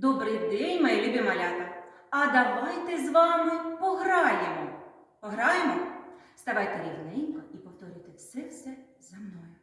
Добрий день, мої любі малята. А давайте з вами пограємо. Пограємо? Ставайте рівненько і повторюйте все-все за мною.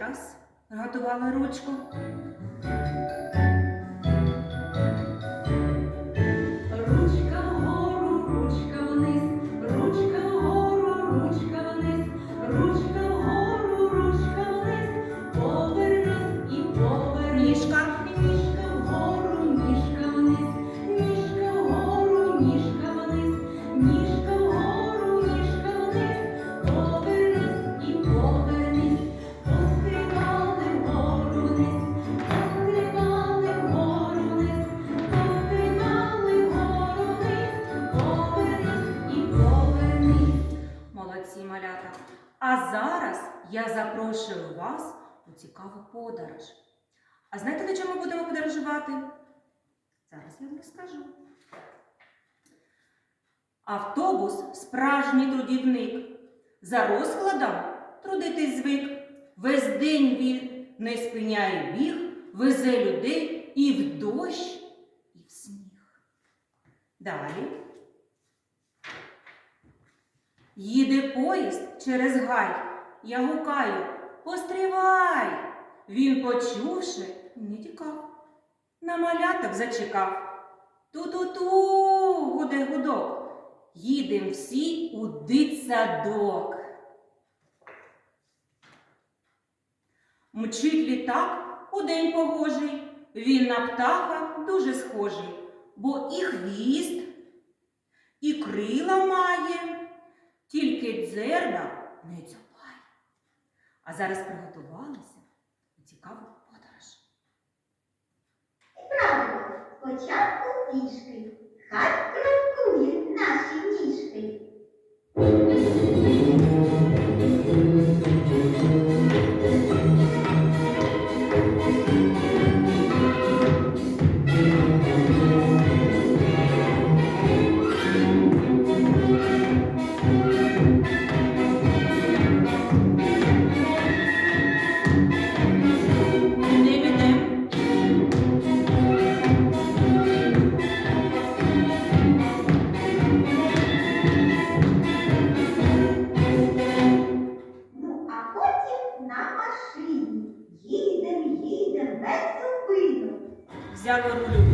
Раз. готувала ручку. Запрошую вас у цікаву подорож. А знаєте, на чому будемо подорожувати? Зараз я вам розкажу. Автобус справжній трудівник. За розкладом трудитись звик. Весь день він не спиняє біг, везе людей і в дощ, і в сніг. Далі. Їде поїзд через гай. Я гукаю Постривай! Він, почувши, не тікав. На маляток зачекав. Ту-ту-ту, гуде гудок. Їдем всі у дитсадок. Мчить літак у день погожий. Він на птаха дуже схожий, бо і хвіст, і крила має, тільки дзерна не дзьобає. А зараз приготувалися у цікаву подорож. Правильно, спочатку пішки, хай крокують наші ніжки. Взяли рулю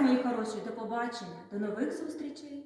мої хороші, до побачення, до нових зустрічей.